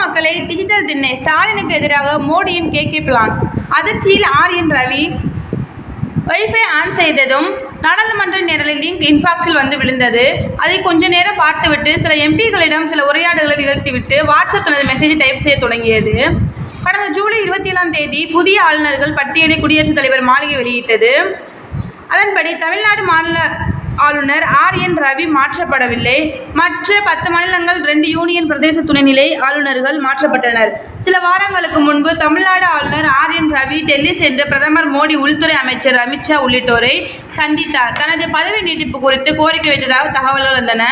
மக்களை டிஜிட்டல் திண்ணை. ஸ்டாலினுக்கு எதிராக மோடியின் கே கே பிளான் அதிர்ச்சியில் ஆரியன் ரவி வைஃபை ஆன் செய்ததும் நாடாளுமன்ற நேரலில் லிங்க் இன்பாக்ஸில் வந்து விழுந்தது. அதை கொஞ்ச நேரம் பார்த்துவிட்டு சில எம்பிகளிடம் சில உரையாடல்களை நிகழ்த்திவிட்டு வாட்ஸ்அப் தனது மெசேஜை டைப் செய்ய தொடங்கியது. கடந்த ஜூலை இருபத்தி ஏழாம் தேதி புதிய ஆளுநர்கள் பட்டியலை குடியரசுத் தலைவர் மாளிகை வெளியிட்டது. அதன்படி தமிழ்நாடு மாநில ஆளுநர் ஆர் என் ரவி மாற்றப்படவில்லை. மற்ற பத்து மாநிலங்கள் ரெண்டு யூனியன் பிரதேச துணைநிலை ஆளுநர்கள் மாற்றப்பட்டனர். சில வாரங்களுக்கு முன்பு தமிழ்நாடு ஆளுநர் ஆர் என் ரவி டெல்லி சென்று பிரதமர் மோடி உள்துறை அமைச்சர் அமித்ஷா உள்ளிட்டோரை சந்தித்தார். தனது பதவி நீட்டிப்பு குறித்து கோரிக்கை வைத்ததாக தகவல்கள் வந்தன.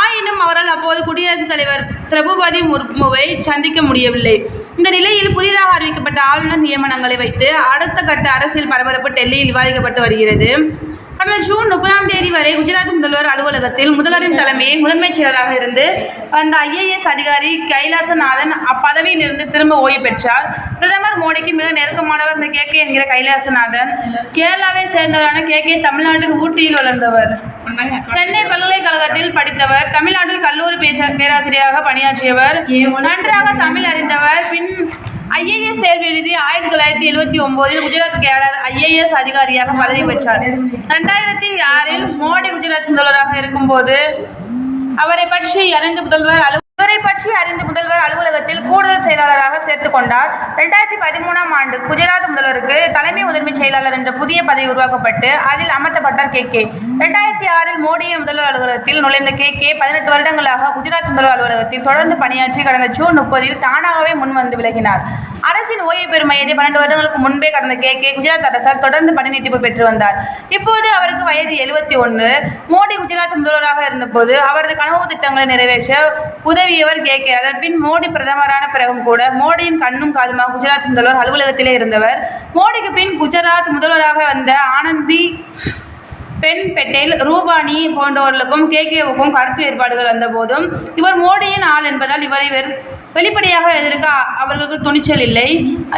ஆயினும் அவரால் அப்போது குடியரசுத் தலைவர் திரௌபதி முர்முவை சந்திக்க முடியவில்லை. இந்த நிலையில் புதிதாக அறிவிக்கப்பட்ட ஆளுநர் நியமனங்களை வைத்து அடுத்த கட்ட அரசியல் பரபரப்பு டெல்லியில் விவாதிக்கப்பட்டு வருகிறது. கடந்த ஜூன் முப்பதாம் தேதி வரை குஜராத் முதல்வர் அலுவலகத்தில் முதல்வரின் தலைமையை முதன்மைச் செயலராக இருந்து வந்த ஐஏஎஸ் அதிகாரி கைலாசநாதன் அப்பதவியிலிருந்து திரும்ப ஓய்வு பெற்றார். பிரதமர் மோடிக்கு மிக நெருக்கமானவர் இந்த கே கே என்கிற கைலாசநாதன். கேரளாவை சேர்ந்தவரான கே கே தமிழ்நாட்டின் ஊட்டியில் வளர்ந்தவர். சென்னை பல்கலைக்கழகத்தில் படித்தவர் தமிழ்நாட்டில் கல்லூரி பேராசிரியராக பணியாற்றியவர் நன்றாக தமிழ் அறிந்தவர். பின் ஐஏஎஸ் தேர்வு எழுதி ஆயிரத்தி தொள்ளாயிரத்தி எழுபத்தி ஒன்பதில் குஜராத் கேடர் ஐஏஎஸ் அதிகாரியாக பதவி பெற்றார். ரெண்டாயிரத்தி ஆறில் மோடி குஜராத் முதல்வராக இருக்கும்போது அவரை பற்றி அறிந்த முதல்வர் அலு இவரை பற்றி அறிந்து முதல்வர் அலுவலகத்தில் கூடுதல் செயலாளராக சேர்த்துக் கொண்டார். ரெண்டாயிரத்தி பதிமூணாம் ஆண்டு குஜராத் முதல்வருக்கு தலைமை முதன்மைச் செயலாளர் என்ற புதிய பதவி உருவாக்கப்பட்டு அதில் அமர்த்தப்பட்டார் கே கே. ரெண்டாயிரத்தி ஆறில் மோடியின் முதல்வர் அலுவலகத்தில் நுழைந்த கே கே பதினெட்டு வருடங்களாக குஜராத் முதல்வர் அலுவலகத்தில் தொடர்ந்து பணியாற்றி கடந்த ஜூன் முப்பதில் தானாகவே முன்வந்து விலகினார். அரசின் ஓய்வு பெறும் வயது பன்னெண்டு வருடங்களுக்கு முன்பே கடந்த கே கே குஜராத் அரசால் தொடர்ந்து பணி நீட்டிப்பு பெற்று வந்தார். இப்போது அவருக்கு வயது எழுபத்தி ஒன்று. மோடி குஜராத் முதல்வராக இருந்தபோது அவரது கனவு திட்டங்களை நிறைவேற்ற உதவியவர் கே கே. அதன்பின் மோடி பிரதமரான பிறகும் கூட மோடியின் கண்ணும் காதுமாக குஜராத் முதல்வர் அலுவலகத்திலே இருந்தவர். மோடிக்கு பின் குஜராத் முதல்வராக வந்த ஆனந்தி பென் பெட்டேல் ரூபானி போன்றவர்களுக்கும் கேகேவுக்கும் கருத்து வேறுபாடுகள் வந்தபோதும் இவர் மோடியின் ஆள் என்பதால் இவரை வெளிப்படையாக எதிர்க்க அவர்களுக்கு துணிச்சல் இல்லை.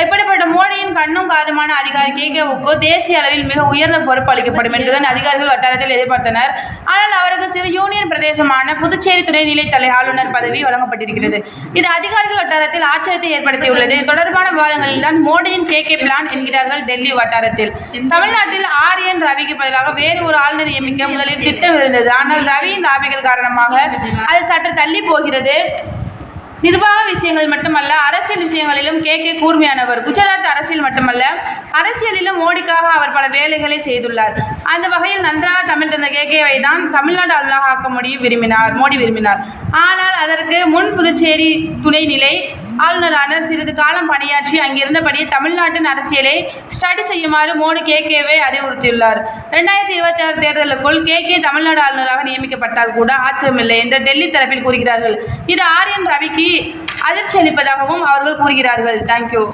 இப்படிப்பட்ட மோடியின் கண்ணும் காதுமான அதிகாரி கேகேவுக்கு தேசிய அளவில் மிக உயர்ந்த பொறுப்பு அளிக்கப்படும் என்றுதான் அதிகாரிகள் வட்டாரத்தில் எதிர்பார்த்தனர். ஆனால் அவருக்கு சிறு யூனியன் பிரதேசமான புதுச்சேரி துணைநிலை தலை ஆளுநர் பதவி வழங்கப்பட்டிருக்கிறது. இது அதிகாரிகள் வட்டாரத்தில் ஆச்சரியத்தை ஏற்படுத்தியுள்ளது. தொடர்பான விவாதங்களில் தான் மோடியின் கே கே பிளான் என்கிறார்கள் டெல்லி வட்டாரத்தில். தமிழ்நாட்டில் ஆர் என் ரவிக்கு பதிலாக வேறு ஒரு ஆளுநர் நியமிக்க முதலில் திட்டம் இருந்தது. ஆனால் ரவியின் லாபிகள் காரணமாக அது சற்று தள்ளி போகிறது. நிர்வாக விஷயங்கள் மட்டுமல்ல அரசியல் விஷயங்களிலும் கே. கே. கூர்மையானவர். குஜராத் அரசியல் மட்டுமல்ல அரசியலிலும் மோடிக்காக அவர் பல வேலைகளை செய்துள்ளார். அந்த வகையில் நன்றாக தமிழ் தந்த கே. கேவை தான் தமிழ்நாடு ஆளுநராக ஆக்க முடியும் விரும்பினார் மோடி விரும்பினார். ஆனால் அதற்கு முன் புதுச்சேரி துணைநிலை ஆளுநரான சிறிது காலம் பணியாற்றி அங்கிருந்தபடி தமிழ்நாட்டின் அரசியலை ஸ்டடி செய்யுமாறு மோடி கே கேவை அறிவுறுத்தியுள்ளார். ரெண்டாயிரத்தி இருபத்தி ஆறு தேர்தலுக்குள் கே கே தமிழ்நாடு ஆளுநராக நியமிக்கப்பட்டால் கூட ஆச்சரியமில்லை என்று டெல்லி தரப்பில் கூறுகிறார்கள். இது ஆர் என் ரவிக்கு அதிர்ச்சி அளிப்பதாகவும் அவர்கள் கூறுகிறார்கள். தேங்க்யூ